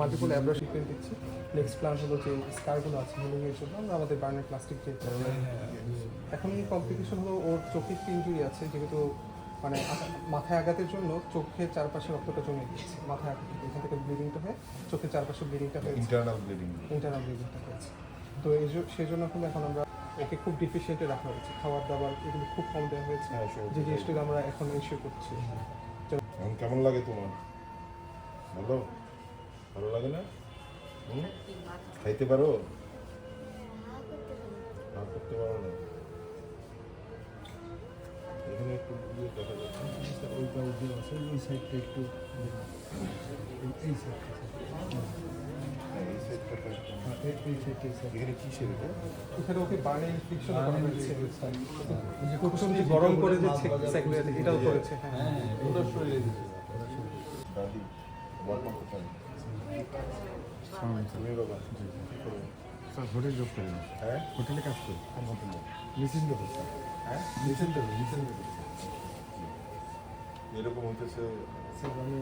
Multiple অ্যাব্রা treatment দিচ্ছি। Next plan হলো যে স্কারগুলো আছে হিলিংয়ের জন্য আমরা আমাদের বার্নের প্লাস্টিক যে এখন কমপ্লিকেশন হলো ওর চোখে একটি ইঞ্জুরি আছে যেহেতু মানে মাথায় আঘাতের জন্য চোখের চারপাশে রক্তটা জমে গিয়েছে মাথায় আঘাত এখান থেকে ব্লিডিংটা হয়ে চোখের চারপাশে ব্লিডিংটা হয়েছে। ইন্টারনাল ব্লিডিং ইন্টারনাল ব্লিডিংটা হয়েছে। তো এই সেই জন্য এখন এখন আমরা ওকে খুব ডিফিসিয়েন্টে রাখা হয়েছে। খাবার দাবার এগুলো খুব কম দেওয়া হয়েছে। হ্যাঁ, যে জিনিসগুলো আমরা এখন ইস্যু করছি। কেমন লাগে তোমার? ভালো? ভালো লাগে না? হুম? খাইতে পারো? হাত করতে পারো না। এখানে একটু দিয়ে দেখা যাচ্ছে ওইটা যে আছে ওই সাইডটা একটু এই- সাইডটা এই সাইডটা। তো একটু- এই এই সাইডটা এই সাইডটা। এখানে কিসের এখানে ওকে বার্নে ইনফেকশন করা হয়েছে infection। কুসুম যে গরম করে যে সেগুলো এটাও করেছে হ্যাঁ। হ্যাঁ ওটা শরীরে দিতে দাদি করতে পারি তুমি বাবা কি করো? স্যার হোটেল জব করি হ্যাঁ হোটেলে কাজ করি মেশিন দেবো স্যার হ্যাঁ মেশিন দেবো মেশিন দেবো এরকম হইতেছে স্যার আমি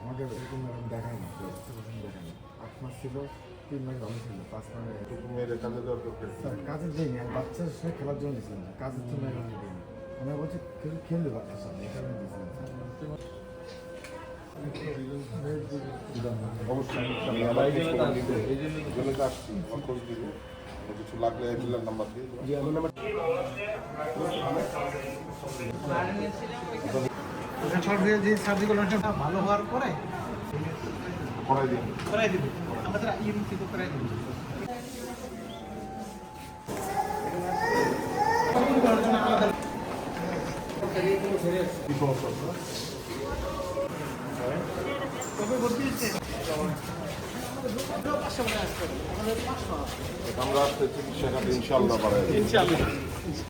আমাকে এরকম এরকম দেখাই না এরকম দেখাই না আট মাস ছিল তিন মাস ভালো ছিল পাঁচ মাস মেয়েদের কাজে দরকার? স্যার কাজের দিইনি আর বাচ্চার সাথে খেলার জন্য দিয়েছিলাম কাজের জন্য আমি দিইনি আমি বলছি খেলবে বাচ্চার সাথে অবশ্যই আসছি, নিব। কিছু লাগলে এই নাম্বার দিয়ে দেবো। ভালো হওয়ার পরে করাই দিন। করাই দিবে আমাদের ইউনিট করাই দিবে কি সমস্যা আমরা চিকিৎসা ইনশাল্লাহ বাড়াই দেব। ইনশাআল্লাহ